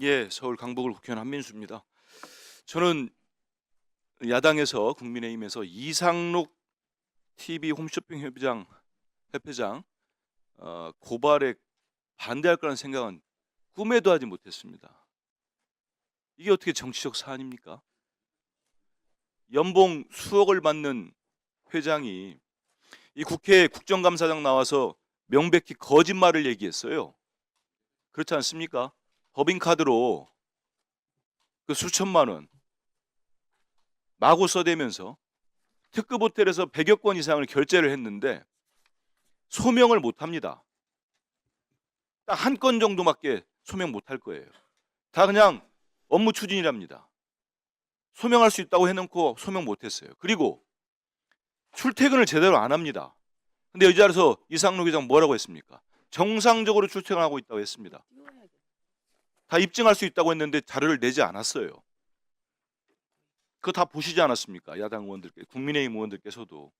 예, 서울 강북을 국회의원 한민수입니다. 저는 야당에서 국민의힘에서 이상록 TV 홈쇼핑 협회장 협회장 어, 고발에 반대할 거라는 생각은 꿈에도 하지 못했습니다. 이게 어떻게 정치적 사안입니까? 연봉 수억을 받는 회장이 이 국회 국정감사장 나와서 명백히 거짓말을 얘기했어요. 그렇지 않습니까? 법인카드로 그 수천만 원 마구 써대면서 특급 호텔에서 100여 건 이상을 결제를 했는데 소명을 못 합니다. 딱 한 건 정도밖에 소명 못 할 거예요. 다 그냥 업무 추진이랍니다. 소명할 수 있다고 해놓고 소명 못 했어요. 그리고 출퇴근을 제대로 안 합니다. 근데 이 자리에서 이상록 회장 뭐라고 했습니까? 정상적으로 출퇴근하고 있다고 했습니다. 다 입증할 수 있다고 했는데 자료를 내지 않았어요. 그거 다 보시지 않았습니까? 야당 의원들께, 국민의힘 의원들께서도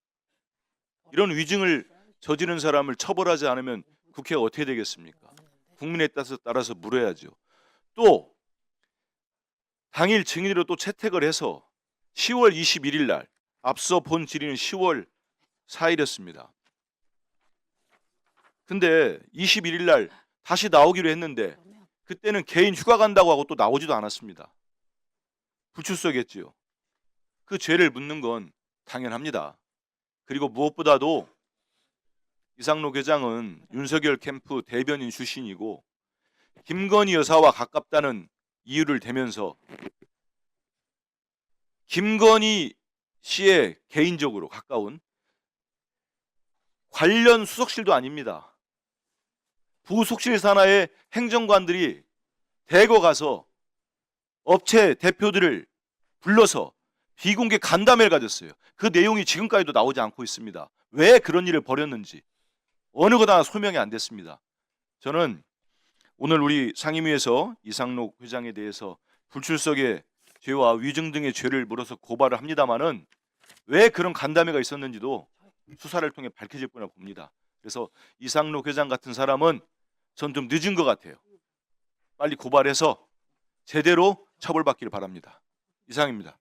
이런 위증을 저지른 사람을 처벌하지 않으면 국회가 어떻게 되겠습니까? 국민에 따라서 따라서 물어야죠. 또 당일 증인으로 또 채택을 해서 10월 21일 날 앞서 본 질의는 10월 4일이었습니다. 근데 21일 날 다시 나오기로 했는데 그때는 개인 휴가 간다고 하고 또 나오지도 않았습니다. 불출석했지요. 그 죄를 묻는 건 당연합니다. 그리고 무엇보다도 이상록 회장은 윤석열 캠프 대변인 출신이고 김건희 여사와 가깝다는 이유를 대면서 김건희 씨의 개인적으로 가까운 관련 수석실도 아닙니다. 부속실 산하의 행정관들이 대거 가서 업체 대표들을 불러서 비공개 간담회를 가졌어요. 그 내용이 지금까지도 나오지 않고 있습니다. 왜 그런 일을 벌였는지 어느 것 하나 소명이 안 됐습니다. 저는 오늘 우리 상임위에서 이상록 회장에 대해서 불출석의 죄와 위증 등의 죄를 물어서 고발을 합니다마는 왜 그런 간담회가 있었는지도 수사를 통해 밝혀질 거라 봅니다. 그래서 이상록 회장 같은 사람은 전 좀 늦은 것 같아요. 빨리 고발해서 제대로 처벌받기를 바랍니다. 이상입니다.